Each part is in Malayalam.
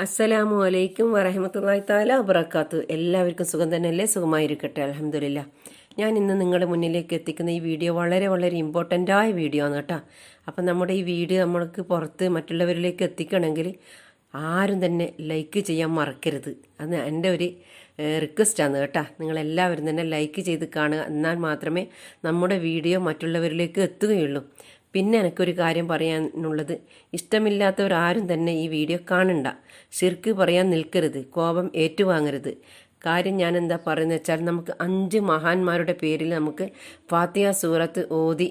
അസ്സലാമു അലൈക്കും വറഹമത്തല്ലാഹി താല വബറക്കാത്തു എല്ലാവർക്കും സുഖം തന്നെയല്ലേ? സുഖമായിരിക്കട്ടെ. അലഹമില്ല ഞാൻ ഇന്ന് നിങ്ങളുടെ മുന്നിലേക്ക് എത്തിക്കുന്ന ഈ വീഡിയോ വളരെ വളരെ ഇമ്പോർട്ടന്റായ വീഡിയോ ആണ് കേട്ടോ. അപ്പം നമ്മുടെ ഈ വീഡിയോ നമ്മൾക്ക് പുറത്ത് മറ്റുള്ളവരിലേക്ക് എത്തിക്കണമെങ്കിൽ ആരും തന്നെ ലൈക്ക് ചെയ്യാൻ മറക്കരുത്. അത് എന്റെ ഒരു റിക്വസ്റ്റാണ് കേട്ടോ. നിങ്ങളെല്ലാവരും തന്നെ ലൈക്ക് ചെയ്ത് കാണുക. എന്നാൽ മാത്രമേ നമ്മുടെ വീഡിയോ മറ്റുള്ളവരിലേക്ക് എത്തുകയുള്ളൂ. പിന്നെ എനിക്കൊരു കാര്യം പറയാനുള്ളത്. ഇഷ്ടമില്ലാത്തവരാരും തന്നെ ഈ വീഡിയോ കാണണ്ട. ശിർക്ക് പറയാൻ നിൽക്കരുത്. കോപം ഏറ്റുവാങ്ങരുത്. കാര്യം ഞാൻ എന്താ പറയുന്നത് വെച്ചാൽ നമുക്ക് അഞ്ച് മഹാന്മാരുടെ പേരിൽ നമുക്ക് ഫാത്തിയ സൂറത്ത് ഓതി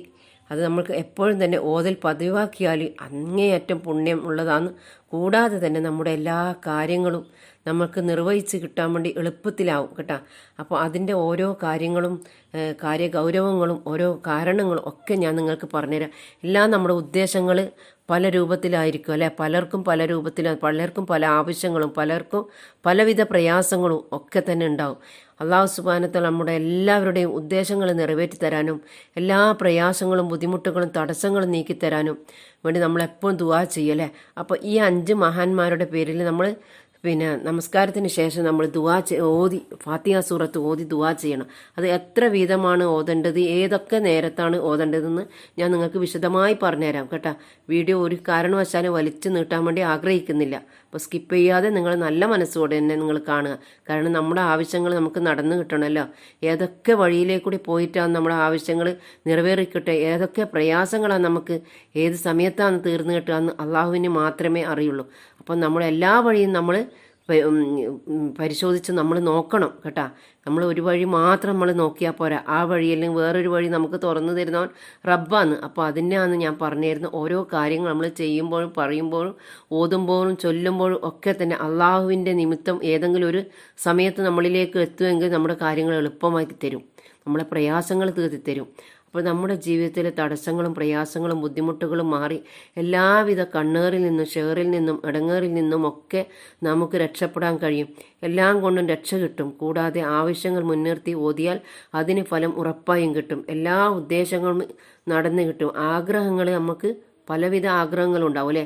അത് നമ്മൾക്ക് എപ്പോഴും തന്നെ ഓതൽ പതിവാക്കിയാൽ അങ്ങേയറ്റം പുണ്യം ഉള്ളതാണ്. കൂടാതെ തന്നെ നമ്മുടെ എല്ലാ കാര്യങ്ങളും നമുക്ക് നിർവഹിച്ച് കിട്ടാൻ വേണ്ടി എളുപ്പത്തിലാവും കേട്ടോ. അപ്പോൾ അതിന്റെ ഓരോ കാര്യങ്ങളും കാര്യഗൗരവങ്ങളും ഓരോ കാരണങ്ങളും ഒക്കെ ഞാൻ നിങ്ങൾക്ക് പറഞ്ഞുതരാം. എല്ലാം നമ്മുടെ ഉദ്ദേശങ്ങൾ പല രൂപത്തിലായിരിക്കും അല്ലെ? പലർക്കും പല രൂപത്തിൽ പലർക്കും പല ആവശ്യങ്ങളും പലർക്കും പലവിധ പ്രയാസങ്ങളും ഒക്കെ തന്നെ ഉണ്ടാവും. അള്ളാഹു സുബാനത്തിൽ നമ്മുടെ എല്ലാവരുടെയും ഉദ്ദേശങ്ങൾ നിറവേറ്റി തരാനും എല്ലാ പ്രയാസങ്ങളും ബുദ്ധിമുട്ടുകളും തടസ്സങ്ങളും നീക്കിത്തരാനും വേണ്ടി നമ്മളെപ്പോഴും ദുവാ ചെയ്യല്ലേ അപ്പോൾ ഈ അഞ്ച് മഹാന്മാരുടെ പേരിൽ നമ്മൾ പിന്നെ നമസ്കാരത്തിന് ശേഷം നമ്മൾ ദുവാ ഓതി ഫാത്തിഹ സൂറത്ത് ഓതി ദുവാ ചെയ്യണം. അത് എത്ര വീതമാണ് ഓതേണ്ടത്? ഏതൊക്കെ നേരത്താണ് ഓതേണ്ടതെന്ന് ഞാൻ നിങ്ങൾക്ക് വിശദമായി പറഞ്ഞുതരാം കേട്ടോ. വീഡിയോ ഒരു കാരണവശാലും വലിച്ചു നീട്ടാൻ വേണ്ടി ആഗ്രഹിക്കുന്നില്ല. അപ്പോൾ സ്കിപ്പ് ചെയ്യാതെ നിങ്ങൾ നല്ല മനസ്സോടെ തന്നെ നിങ്ങൾ കാണുക. കാരണം നമ്മുടെ ആവശ്യങ്ങൾ നമുക്ക് നടന്നു കിട്ടണമല്ലോ ഏതൊക്കെ വഴിയിലേക്കൂടി പോയിട്ടാണ് നമ്മുടെ ആവശ്യങ്ങൾ നിറവേറിക്കിട്ടെ? ഏതൊക്കെ പ്രയാസങ്ങളാണ് നമുക്ക്? ഏത് സമയത്താണ് തീർന്നു കിട്ടുക എന്ന് അള്ളാഹുവിന് മാത്രമേ അറിയുള്ളൂ. അപ്പം നമ്മൾ എല്ലാ വഴിയും നമ്മൾ പരിശോധിച്ച് നമ്മൾ നോക്കണം കേട്ടാ. നമ്മൾ ഒരു വഴി മാത്രം നമ്മൾ നോക്കിയാൽ പോരാ. ആ വഴി അല്ലെങ്കിൽ വേറൊരു വഴി നമുക്ക് തുറന്നു തരുന്നവൻ റബ്ബാണ്. അപ്പോൾ അതിനാന്ന് ഞാൻ പറഞ്ഞിരുന്ന ഓരോ കാര്യങ്ങൾ നമ്മൾ ചെയ്യുമ്പോഴും പറയുമ്പോഴും ഓതുമ്പോഴും ചൊല്ലുമ്പോഴും ഒക്കെ തന്നെ അള്ളാഹുവിന്റെ നിമിത്തം ഏതെങ്കിലും ഒരു സമയത്ത് നമ്മളിലേക്ക് എത്തുമെങ്കിൽ നമ്മുടെ കാര്യങ്ങൾ എളുപ്പമാക്കി തരും. നമ്മളെ പ്രയാസങ്ങൾ തീർത്തി തരും അപ്പോൾ നമ്മുടെ ജീവിതത്തിലെ തടസ്സങ്ങളും പ്രയാസങ്ങളും ബുദ്ധിമുട്ടുകളും മാറി എല്ലാവിധ കണ്ണേറിൽ നിന്നും ഷെയറിൽ നിന്നും ഇടങ്ങേറിൽ നിന്നും ഒക്കെ നമുക്ക് രക്ഷപ്പെടാൻ കഴിയും. എല്ലാം കൊണ്ടും രക്ഷ കിട്ടും. കൂടാതെ ആവശ്യങ്ങൾ മുൻനിർത്തി ഓതിയാൽ അതിന് ഫലം ഉറപ്പായും കിട്ടും. എല്ലാ ഉദ്ദേശങ്ങളും നടന്നു കിട്ടും. ആഗ്രഹങ്ങൾ നമുക്ക് പലവിധ ആഗ്രഹങ്ങളുണ്ടാവും അല്ലേ?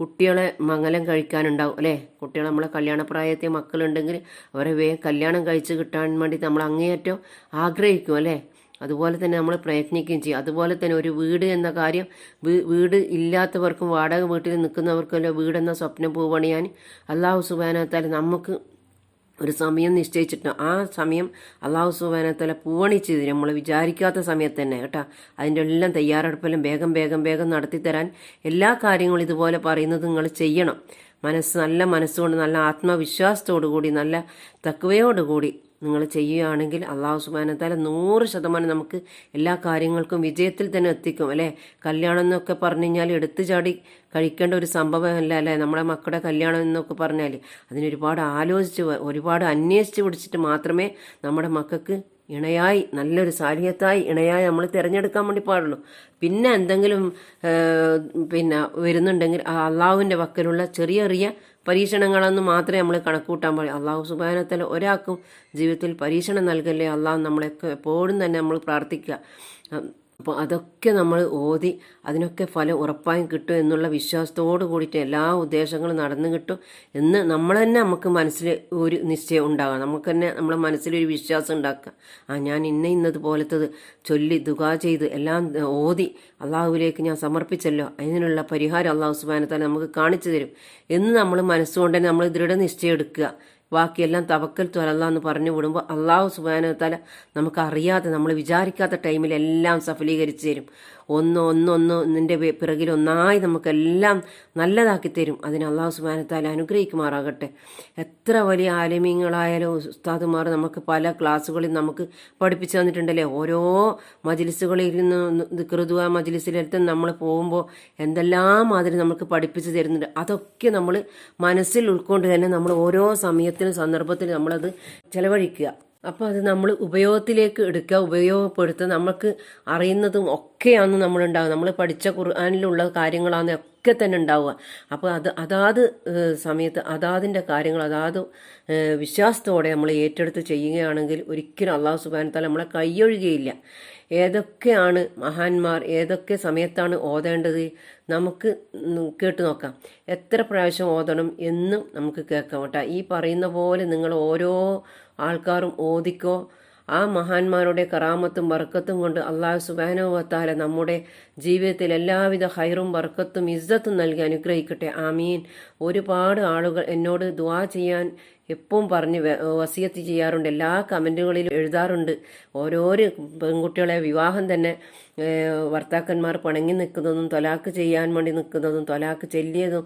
കുട്ടികളെ മംഗലം കഴിക്കാനുണ്ടാവും അല്ലേ? കുട്ടികൾ നമ്മളെ കല്യാണപ്രായത്തെ മക്കളുണ്ടെങ്കിൽ അവരെ വേഗം കല്യാണം കഴിച്ച് കിട്ടാൻ വേണ്ടി നമ്മൾ അങ്ങേയറ്റം ആഗ്രഹിക്കും അല്ലേ? അതുപോലെ തന്നെ നമ്മൾ പ്രയത്നിക്കുകയും ചെയ്യും. അതുപോലെ തന്നെ ഒരു വീട് എന്ന കാര്യം വീട് ഇല്ലാത്തവർക്കും വാടക വീട്ടിൽ നിൽക്കുന്നവർക്കും വീടെന്ന സ്വപ്നം പൂവണിയാൻ അള്ളാഹു സുബാനത്താൽ നമുക്ക് ഒരു സമയം നിശ്ചയിച്ചിട്ട് ആ സമയം അള്ളാഹു സുബാനത്തല പൂവണിച്ച് നമ്മൾ വിചാരിക്കാത്ത സമയത്ത് തന്നെ കേട്ടോ. അതിന്റെ എല്ലാം തയ്യാറെടുപ്പെല്ലാം വേഗം വേഗം വേഗം നടത്തിത്തരാൻ എല്ലാ കാര്യങ്ങളും ഇതുപോലെ പറയുന്നത് നിങ്ങൾ ചെയ്യണം. മനസ്സ് നല്ല മനസ്സുകൊണ്ട് നല്ല ആത്മവിശ്വാസത്തോടു കൂടി നല്ല തക്കവയോടുകൂടി നിങ്ങൾ ചെയ്യുകയാണെങ്കിൽ അള്ളാഹു സുബാനത്താല നൂറ് ശതമാനം നമുക്ക് എല്ലാ കാര്യങ്ങൾക്കും വിജയത്തിൽ തന്നെ എത്തിക്കും അല്ലേ? കല്യാണം എന്നൊക്കെ പറഞ്ഞു കഴിഞ്ഞാൽ എടുത്തു ചാടി കഴിക്കേണ്ട ഒരു സംഭവമല്ല അല്ലേ? നമ്മുടെ മക്കളുടെ കല്യാണം എന്നൊക്കെ പറഞ്ഞാൽ അതിനൊരുപാട് ആലോചിച്ച് ഒരുപാട് അന്വേഷിച്ച് പിടിച്ചിട്ട് മാത്രമേ നമ്മുടെ മക്കൾക്ക് ഇണയായി നല്ലൊരു സാലിഹത്തായി ഇണയായി നമ്മൾ തിരഞ്ഞെടുക്കാൻ വേണ്ടി പാടുള്ളൂ. പിന്നെ എന്തെങ്കിലും പിന്നെ വരുന്നുണ്ടെങ്കിൽ ആ അള്ളാഹുവിന്റെ വക്കലുള്ള ചെറിയ ചെറിയ പരീക്ഷണങ്ങളെന്ന് മാത്രമേ നമ്മൾ കണക്കൂട്ടാൻ പാടില്ല അള്ളാഹു സുബാനത്തിൽ ഒരാൾക്കും ജീവിതത്തിൽ പരീക്ഷണം നൽകല്ലേ? അള്ളാഹു നമ്മളെ എപ്പോഴും തന്നെ നമ്മൾ പ്രാർത്ഥിക്കുക. അപ്പോൾ അതൊക്കെ നമ്മൾ ഓതി അതിനൊക്കെ ഫലം ഉറപ്പായും കിട്ടും എന്നുള്ള വിശ്വാസത്തോട് കൂടിയിട്ട് എല്ലാ ഉദ്ദേശങ്ങളും നടന്നു കിട്ടും എന്ന് നമ്മൾ തന്നെ നമുക്ക് മനസ്സിൽ ഒരു നിശ്ചയം ഉണ്ടാകാം. നമുക്ക് തന്നെ നമ്മളെ മനസ്സിലൊരു വിശ്വാസം ഉണ്ടാക്കുക. ആ ഞാൻ ഇന്ന ഇന്നത് പോലത്തത് ചൊല്ലി ദുകാ ചെയ്ത് എല്ലാം ഓതി അള്ളാഹുവിലേക്ക് ഞാൻ സമർപ്പിച്ചല്ലോ. അതിനുള്ള പരിഹാരം അള്ളാഹു സുബാനത്താൽ നമുക്ക് കാണിച്ചു തരും എന്ന് നമ്മൾ മനസ്സുകൊണ്ട് തന്നെ നമ്മൾ ദൃഢനിശ്ചയം എടുക്കുക. ബാക്കിയെല്ലാം തവക്കൽ ത്വലല്ല എന്ന് പറഞ്ഞു വിടുമ്പോൾ അള്ളാഹു സുബാനത്താല നമുക്ക് അറിയാതെ നമ്മൾ വിചാരിക്കാത്ത ടൈമിൽ എല്ലാം സഫലീകരിച്ചു തരും. ഒന്ന് ഒന്നൊന്ന് നിന്റെ പിറകിൽ ഒന്നായി നമുക്കെല്ലാം നല്ലതാക്കി തരും അതിന് അള്ളാഹു സുബാനത്താൽ അനുഗ്രഹിക്കുമാറാകട്ടെ. എത്ര വലിയ ആലിമീങ്ങളായാലും ഉസ്താദുമാർ നമുക്ക് പല ക്ലാസ്സുകളിൽ നമുക്ക് പഠിപ്പിച്ചു തന്നിട്ടുണ്ടല്ലേ? ഓരോ മജിലിസുകളിൽ നിന്ന് ദിക്റുദുവ മജിലിസിലെടുത്ത് നമ്മൾ പോകുമ്പോൾ എന്തെല്ലാം മാതിരി നമുക്ക് പഠിപ്പിച്ചു തരുന്നുണ്ട്. അതൊക്കെ നമ്മൾ മനസ്സിൽ ഉൾക്കൊണ്ട് തന്നെ നമ്മൾ ഓരോ സമയത്തിനും സന്ദർഭത്തിനും നമ്മളത് ചെലവഴിക്കുക. അപ്പോൾ അത് നമ്മൾ ഉപയോഗത്തിലേക്ക് എടുക്കുക ഉപയോഗപ്പെടുത്തുക. നമുക്ക് അറിയുന്നതും ഒക്കെയാണ് നമ്മളുണ്ടാവുക. നമ്മൾ പഠിച്ച ഖുർആാനിലുള്ള കാര്യങ്ങളാണ് ഒക്കെ തന്നെ ഉണ്ടാവുക. അപ്പോൾ അത് അതാത് സമയത്ത് അതാതിന്റെ കാര്യങ്ങൾ അതാത് വിശ്വാസത്തോടെ നമ്മൾ ഏറ്റെടുത്ത് ചെയ്യുകയാണെങ്കിൽ ഒരിക്കലും അള്ളാഹു സുബാനത്താൽ നമ്മളെ കൈയൊഴുകയില്ല. ഏതൊക്കെയാണ് മഹാന്മാർ ഏതൊക്കെ സമയത്താണ് ഓതേണ്ടത്? നമുക്ക് കേട്ടു നോക്കാം. എത്ര പ്രാവശ്യം ഓതണം എന്നും നമുക്ക് കേൾക്കാം കേട്ടോ. ഈ പറയുന്ന പോലെ നിങ്ങൾ ഓരോ ആൾക്കാരും ഓദിക്കോ ആ മഹാന്മാരുടെ കറാമത്തും ബർക്കത്തും കൊണ്ട് അള്ളാഹു സുബാനോവത്താല നമ്മുടെ ജീവിതത്തിൽ എല്ലാവിധ ഹൈറും ബർക്കത്തും ഇസ്സത്തും നൽകി അനുഗ്രഹിക്കട്ടെ. ആമീൻ. ഒരുപാട് ആളുകൾ എന്നോട് ദുവാ ചെയ്യാൻ എപ്പോഴും പറഞ്ഞ് വസിയത്ത് ചെയ്യാറുണ്ട്. എല്ലാ കമന്റുകളിലും എഴുതാറുണ്ട്. ഓരോരോ പെൺകുട്ടികളെ വിവാഹം തന്നെ ഭർത്താക്കന്മാർ പണങ്ങി നിൽക്കുന്നതും തൊലാക്ക് ചെയ്യാൻ വേണ്ടി നിൽക്കുന്നതും തൊലാക്ക് ചെല്ലിയതും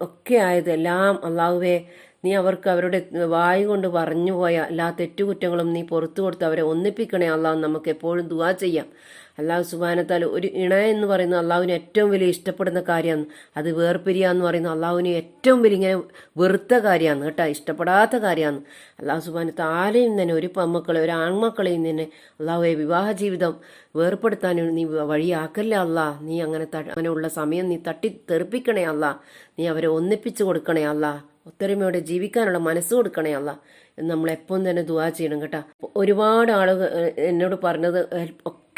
ഒക്കെ ആയത് എല്ലാം അള്ളാഹുവേ നീ അവർക്ക് അവരുടെ വായു കൊണ്ട് പറഞ്ഞു പോയ എല്ലാ തെറ്റുകുറ്റങ്ങളും നീ പുറത്തു കൊടുത്ത് അവരെ ഒന്നിപ്പിക്കണേ അള്ളാഹു നമുക്ക് എപ്പോഴും ദുവാ ചെയ്യാം. അള്ളാഹു സുബാനത്താൽ ഒരു ഇണ എന്ന് പറയുന്ന അള്ളാഹുവിന് ഏറ്റവും വലിയ ഇഷ്ടപ്പെടുന്ന കാര്യമാണ്. അത് വേർപിരിയാന്ന് എന്ന് പറയുന്നത് അള്ളാഹുവിന് ഏറ്റവും വലിയ ഇങ്ങനെ വെറുത്ത കാര്യമാണ് കേട്ടോ ഇഷ്ടപ്പെടാത്ത കാര്യമാണ്. അള്ളാഹു സുബാനത്ത് ആരെയും തന്നെ ഒരു പെമ്മക്കളെ ഒരു ആൺമക്കളെയും തന്നെ അള്ളാഹുവെ വിവാഹ ജീവിതം വേർപ്പെടുത്താൻ നീ വഴിയാക്കല്ല അല്ലാ നീ അങ്ങനെ അങ്ങനെയുള്ള സമയം നീ തട്ടി തെറിപ്പിക്കണേ അല്ല നീ അവരെ ഒന്നിപ്പിച്ചു കൊടുക്കണേ അല്ലാ ഒത്തൊരുമയോടെ ജീവിക്കാനുള്ള മനസ്സ് കൊടുക്കണേ അല്ല നമ്മൾ എപ്പം തന്നെ ദുവാ ചെയ്യണം കേട്ടോ. ഒരുപാട് ആളുകൾ എന്നോട് പറഞ്ഞത്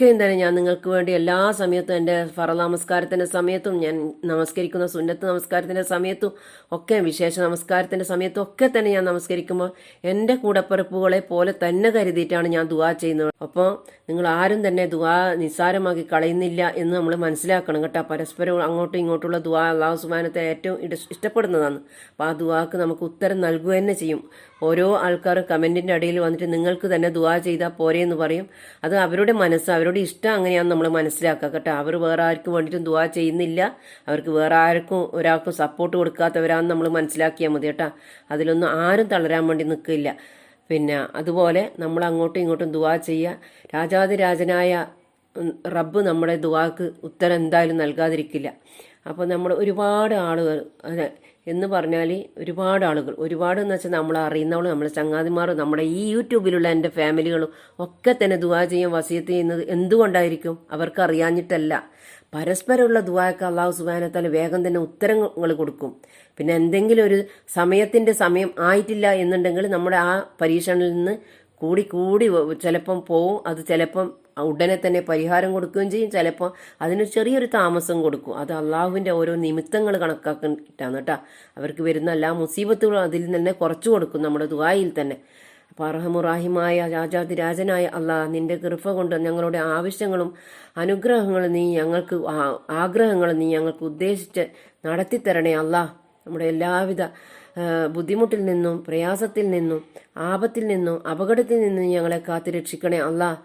ഒക്കെയും തന്നെ ഞാൻ നിങ്ങൾക്ക് വേണ്ടി എല്ലാ സമയത്തും എന്റെ ഫറ നമസ്കാരത്തിന്റെ സമയത്തും ഞാൻ നമസ്കരിക്കുന്ന സുന്നത്ത് നമസ്കാരത്തിന്റെ സമയത്തും ഒക്കെ വിശേഷ നമസ്കാരത്തിന്റെ സമയത്തും ഒക്കെ തന്നെ ഞാൻ നമസ്കരിക്കുമ്പോൾ എന്റെ കൂടപ്പിറപ്പുകളെ പോലെ തന്നെ കരുതിയിട്ടാണ് ഞാൻ ദുവാ ചെയ്യുന്നത്. അപ്പോൾ നിങ്ങൾ ആരും തന്നെ ദുവാ നിസ്സാരമാക്കി കളയുന്നില്ല എന്ന് നമ്മൾ മനസ്സിലാക്കണം കേട്ടോ. പരസ്പരം അങ്ങോട്ടും ഇങ്ങോട്ടുള്ള ദുവാ അള്ളാഹു സുബാനത്തെ ഏറ്റവും ഇഷ്ടപ്പെടുന്നതാണ്. അപ്പോൾ ആ ദുവാക്ക് നമുക്ക് ഉത്തരം നൽകുക തന്നെ ചെയ്യും. ഓരോ ആൾക്കാരും കമന്റിന്റെ അടിയിൽ വന്നിട്ട് നിങ്ങൾക്ക് തന്നെ ദുവാ ചെയ്താൽ പോരെ എന്ന് പറയും. അത് അവരുടെ മനസ്സ് അവരുടെ ഇഷ്ടം അങ്ങനെയാണ് നമ്മൾ മനസ്സിലാക്കുക. കേട്ടോ അവർ വേറെ ആർക്കും വേണ്ടിയിട്ടും ദുവാ ചെയ്യുന്നില്ല. അവർക്ക് വേറെ ആർക്കും ഒരാൾക്കും സപ്പോർട്ട് കൊടുക്കാത്തവരാണെന്ന് നമ്മൾ മനസ്സിലാക്കിയാൽ മതി കേട്ടോ. അതിലൊന്നും ആരും തളരാൻ വേണ്ടി നിൽക്കില്ല. പിന്നെ അതുപോലെ നമ്മൾ അങ്ങോട്ടും ഇങ്ങോട്ടും ദുവാ ചെയ്യുക. രാജാതിരാജനായ രാജനായ റബ്ബ് നമ്മുടെ ദുവാക്ക് ഉത്തരം എന്തായാലും നൽകാതിരിക്കില്ല. അപ്പോൾ നമ്മൾ ഒരുപാട് ആളുകൾ എന്ന് പറഞ്ഞാൽ ഒരുപാട് ആളുകൾ. ഒരുപാട് എന്ന് വെച്ചാൽ നമ്മൾ അറിയുന്നവളും നമ്മുടെ ചങ്ങാതിമാരും നമ്മുടെ ഈ യൂട്യൂബിലുള്ള എന്റെ ഫാമിലികളും ഒക്കെ തന്നെ ദുവാ ചെയ്യാൻ വസിയത്ത് ചെയ്യുന്നത് എന്തുകൊണ്ടായിരിക്കും? അവർക്ക് അറിയാഞ്ഞിട്ടല്ല പരസ്പരമുള്ള ദുവാക്ക് അള്ളാഹു സുബാനത്താൽ വേഗം തന്നെ ഉത്തരങ്ങൾ കൊടുക്കും. പിന്നെ എന്തെങ്കിലും ഒരു സമയത്തിന്റെ സമയം ആയിട്ടില്ല എന്നുണ്ടെങ്കിൽ നമ്മുടെ ആ പരീക്ഷണിൽ നിന്ന് കൂടി കൂടി ചിലപ്പം പോവും. അത് ചിലപ്പം ഉടനെ തന്നെ പരിഹാരം കൊടുക്കുകയും ചെയ്യും. ചിലപ്പോൾ അതിന് ചെറിയൊരു താമസം കൊടുക്കും. അത് അള്ളാഹുവിന്റെ ഓരോ നിമിത്തങ്ങൾ കണക്കാക്കിയിട്ടാണ് കേട്ടോ. അവർക്ക് വരുന്ന എല്ലാ മുസീബത്തുകളും അതിൽ തന്നെ കുറച്ചു കൊടുക്കും നമ്മുടെ ദുബായിൽ തന്നെ. അപ്പോൾ അർഹമുറാഹിമായ രാജാതിരാജനായ അള്ളാഹ് നിന്റെ കൃപ കൊണ്ട് ഞങ്ങളുടെ ആവശ്യങ്ങളും അനുഗ്രഹങ്ങളും നീ ഞങ്ങൾക്ക് ആഗ്രഹങ്ങളും നീ ഞങ്ങൾക്ക് ഉദ്ദേശിച്ച് നടത്തിത്തരണേ അള്ളാഹ്. നമ്മുടെ എല്ലാവിധ ബുദ്ധിമുട്ടിൽ നിന്നും പ്രയാസത്തിൽ നിന്നും ആപത്തിൽ നിന്നും അപകടത്തിൽ നിന്നും ഞങ്ങളെ കാത്തു രക്ഷിക്കണേ അല്ലാ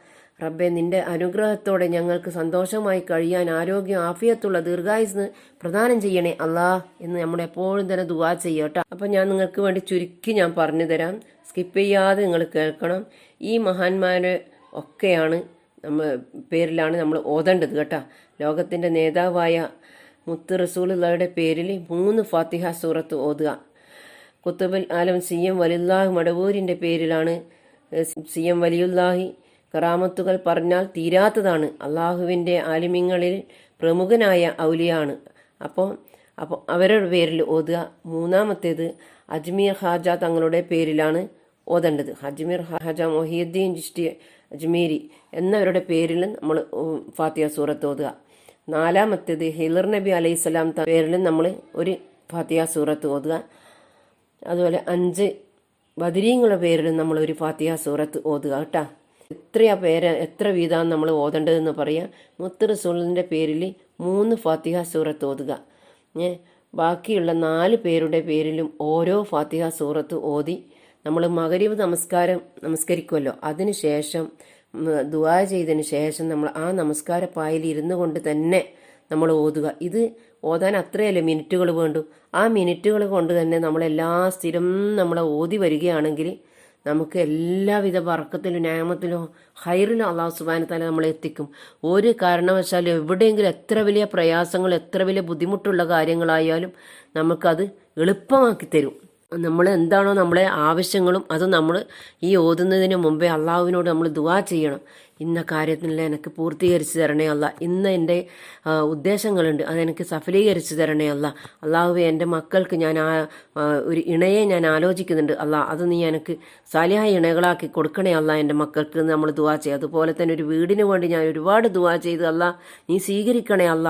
റബ്ബെ നിന്റെ അനുഗ്രഹത്തോടെ ഞങ്ങൾക്ക് സന്തോഷമായി കഴിയാൻ ആരോഗ്യം ആഫിയത്തുള്ള ദീർഘായുസ് പ്രദാനം ചെയ്യണേ അല്ലാ എന്ന് നമ്മൾ എപ്പോഴും തന്നെ ദുവാ ചെയ്യട്ടോ. അപ്പം ഞാൻ നിങ്ങൾക്ക് വേണ്ടി ചുരുക്കി ഞാൻ പറഞ്ഞു തരാം. സ്കിപ്പ് ചെയ്യാതെ നിങ്ങൾ കേൾക്കണം. ഈ മഹാന്മാരെ ഒക്കെയാണ് നമ്മ പേരിലാണ് നമ്മൾ ഓതേണ്ടത് കേട്ടോ. ലോകത്തിന്റെ നേതാവായ മുത്ത് റസൂലുള്ളയുടെ പേരിൽ മൂന്ന് ഫാത്തിഹ സൂറത്ത് ഓതുക. കുത്തുബുൽ ആലം സി എം വലിയുല്ലാഹ് മടവൂരിന്റെ പേരിലാണ് സി എം വലിയുല്ലാഹി കറാമത്തുകൾ പറഞ്ഞാൽ തീരാത്തതാണ്. അള്ളാഹുവിന്റെ ആലിമ്യങ്ങളിൽ പ്രമുഖനായ ഔലിയാണ്. അപ്പോൾ അപ്പോൾ അവരുടെ പേരിൽ ഓതുക. മൂന്നാമത്തേത് അജ്മീർ ഹാജ തങ്ങളുടെ പേരിലാണ് ഓതേണ്ടത്. അജ്മീർ ഹാജ മൊഹീദ്ദീൻ ജിഷ്ടി അജ്മീരി എന്നവരുടെ പേരിൽ നമ്മൾ ഫാത്തിയ സൂറത്ത് ഓതുക. നാലാമത്തേത് ഹിലർ നബി അലൈഹി സ്വലാം പേരിൽ നമ്മൾ ഒരു ഫാത്തിയ സൂറത്ത് ഓതുക. അതുപോലെ അഞ്ച് ബദിരീങ്ങളുടെ പേരിലും നമ്മൾ ഒരു ഫാത്തിഹ സൂറത്ത് ഓതുക കേട്ടാ. എത്രയാ പേര് എത്ര വീതമാണ് നമ്മൾ ഓതേണ്ടതെന്ന് പറയാം. മുത്ത് റസൂലിന്റെ പേരിൽ മൂന്ന് ഫാത്തിഹ സൂറത്ത് ഓതുക. ഏ ബാക്കിയുള്ള നാല് പേരുടെ പേരിലും ഓരോ ഫാത്തിഹ സൂറത്ത് ഓതി. നമ്മൾ മകരീവ് നമസ്കാരം നമസ്കരിക്കുമല്ലോ അതിന് ശേഷം ദുവാ ചെയ്തതിന് ശേഷം നമ്മൾ ആ നമസ്കാര പായിൽ ഇരുന്നു കൊണ്ട് തന്നെ നമ്മൾ ഓതുക. ഇത് ഓതാൻ അത്രയല്ലേ മിനിറ്റുകൾ വേണ്ടു? ആ മിനിറ്റുകൾ കൊണ്ട് തന്നെ നമ്മളെല്ലാ സ്ഥിരം നമ്മളെ ഓതി വരികയാണെങ്കിൽ നമുക്ക് എല്ലാവിധ വർക്കത്തിലും ന്യായമത്തിലും ഹൈറിലും അള്ളാഹു സുബാനത്താല നമ്മളെ എത്തിക്കും. ഒരു കാരണവശാലും എവിടെയെങ്കിലും എത്ര വലിയ പ്രയാസങ്ങൾ എത്ര വലിയ ബുദ്ധിമുട്ടുള്ള കാര്യങ്ങളായാലും നമുക്കത് എളുപ്പമാക്കി തരും. നമ്മൾ എന്താണോ നമ്മളെ ആവശ്യങ്ങളും അത് നമ്മൾ ഈ ഓതുന്നതിന് മുമ്പേ അള്ളാഹുവിനോട് നമ്മൾ ദുവാ ചെയ്യണം. ഇന്ന കാര്യത്തിൽ എനിക്ക് പൂർത്തീകരിച്ച് തരണേ അല്ല. ഇന്ന് എന്റെ ഉദ്ദേശങ്ങളുണ്ട്. അതെനിക്ക് സഫലീകരിച്ച് തരണേ അല്ല. അള്ളാഹുവെ എന്റെ മക്കൾക്ക് ഞാൻ ആ ഒരു ഇണയെ ഞാൻ ആലോചിക്കുന്നുണ്ട് അല്ല. അത് നീ എനിക്ക് സാലിഹായ ഇണകളാക്കി കൊടുക്കണേ അല്ല എന്റെ മക്കൾക്ക് നമ്മൾ ദുവാ ചെയ്യുക അതുപോലെ തന്നെ ഒരു വീടിന് വേണ്ടി ഞാൻ ഒരുപാട് ദുവാ ചെയ്ത് അല്ല നീ സ്വീകരിക്കണേ അല്ല.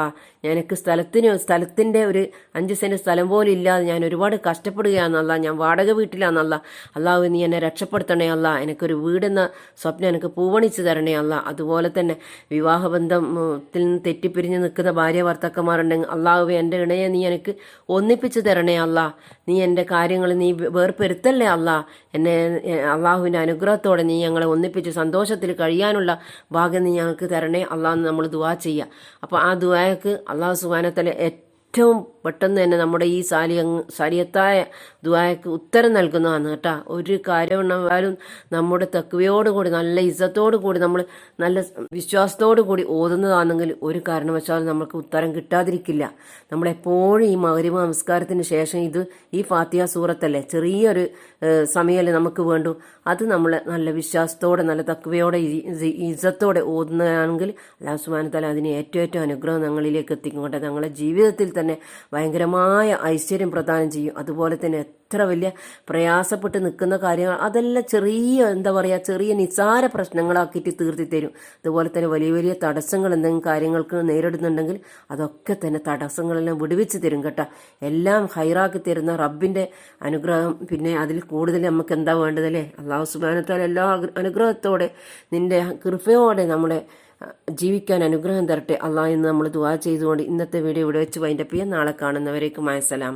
എനിക്ക് സ്ഥലത്തിന് സ്ഥലത്തിന്റെ ഒരു അഞ്ച് സെന്റ് സ്ഥലം പോലും ഇല്ലാതെ ഞാൻ ഒരുപാട് കഷ്ടപ്പെടുകയാണെന്നല്ല ഞാൻ വാടക വീട്ടിലാണെന്നല്ല അള്ളാഹു നീ എന്നെ രക്ഷപ്പെടുത്തണേ അല്ല. എനിക്കൊരു വീടെന്ന സ്വപ്നം എനിക്ക് പൂവണിച്ച് തരണേ അല്ല അതുപോലെ തന്നെ വിവാഹബന്ധത്തിൽ നിന്ന് തെറ്റിപ്പിരിഞ്ഞ് നിൽക്കുന്ന ഭാര്യ ഭർത്താക്കന്മാരുണ്ടെങ്കിൽ അള്ളാഹുവെ എന്റെ ഇണയെ നീ എനിക്ക് ഒന്നിപ്പിച്ച് തരണേ അല്ല. നീ എന്റെ കാര്യങ്ങൾ നീ വേർപെരുത്തല്ലേ അല്ല. എന്നെ അള്ളാഹുവിന്റെ അനുഗ്രഹത്തോടെ നീ ഞങ്ങളെ ഒന്നിപ്പിച്ച് സന്തോഷത്തിൽ കഴിയാനുള്ള ഭാഗ്യം നീ ഞങ്ങൾക്ക് തരണേ അള്ളാഹ് നമ്മൾ ദുവാ ചെയ്യുക. അപ്പോൾ ആ ദുവായക്ക് അള്ളാഹു സുബാനത്തല ഏറ്റവും പെട്ടെന്ന് തന്നെ നമ്മുടെ ഈ സാലിയ സാലിയത്തായ ദുആയ്ക്ക് ഉത്തരം നൽകുന്നതാണ് കേട്ടോ. ഒരു കാര്യം ഉണ്ടായാലും നമ്മുടെ തക്വയോട് കൂടി നല്ല ഇജ്ജത്തോടു കൂടി നമ്മൾ നല്ല വിശ്വാസത്തോടു കൂടി ഓതുന്നതാണെങ്കിൽ ഒരു കാരണവശാലും നമുക്ക് ഉത്തരം കിട്ടാതിരിക്കില്ല. നമ്മളെപ്പോഴും ഈ മകരിമ നമസ്കാരത്തിന് ശേഷം ഇത് ഈ ഫാത്തിയ സൂറത്തല്ലേ? ചെറിയൊരു സമയമല്ലേ നമുക്ക് വേണ്ടു? അത് നമ്മൾ നല്ല വിശ്വാസത്തോടെ നല്ല തക്വയോടെ ഇസത്തോടെ ഓതുന്നതാണെങ്കിൽ അല്ലാഹു തആല അതിന് ഏറ്റവും ഏറ്റവും അനുഗ്രഹം ഞങ്ങളിലേക്ക് എത്തിക്കും കേട്ടോ. ഞങ്ങളുടെ ജീവിതത്തിൽ തന്നെ ഭയങ്കരമായ ഐശ്വര്യം പ്രദാനം ചെയ്യും. അതുപോലെ തന്നെ എത്ര വലിയ പ്രയാസപ്പെട്ട് നിൽക്കുന്ന കാര്യങ്ങൾ അതെല്ലാം ചെറിയ എന്താ പറയുക ചെറിയ നിസ്സാര പ്രശ്നങ്ങളാക്കിയിട്ട് തീർത്തി തരും അതുപോലെ തന്നെ വലിയ വലിയ തടസ്സങ്ങൾ എന്തെങ്കിലും കാര്യങ്ങൾക്ക് നേരിടുന്നുണ്ടെങ്കിൽ അതൊക്കെ തന്നെ തടസ്സങ്ങളെല്ലാം വിടുവിച്ച് തരും കേട്ടോ. എല്ലാം ഹൈറാക്കി തരുന്ന റബ്ബിന്റെ അനുഗ്രഹം. പിന്നെ അതിൽ കൂടുതൽ നമുക്ക് എന്താ വേണ്ടതല്ലേ? അള്ളാഹു സുബാനത്താൽ എല്ലാ അനുഗ്രഹത്തോടെ നിന്റെ കൃപയോടെ നമ്മളെ ജീവിക്കാൻ അനുഗ്രഹം തരട്ടെ. അള്ളാഹ് എന്ന് നമ്മൾ ദുവാ ചെയ്തുകൊണ്ട് ഇന്നത്തെ വീഡിയോ ഇവിടെ വെച്ച് വൈൻഡപ്പ് ചെയ്യാം. നാളെ കാണുന്നവരേക്കും അയസലാം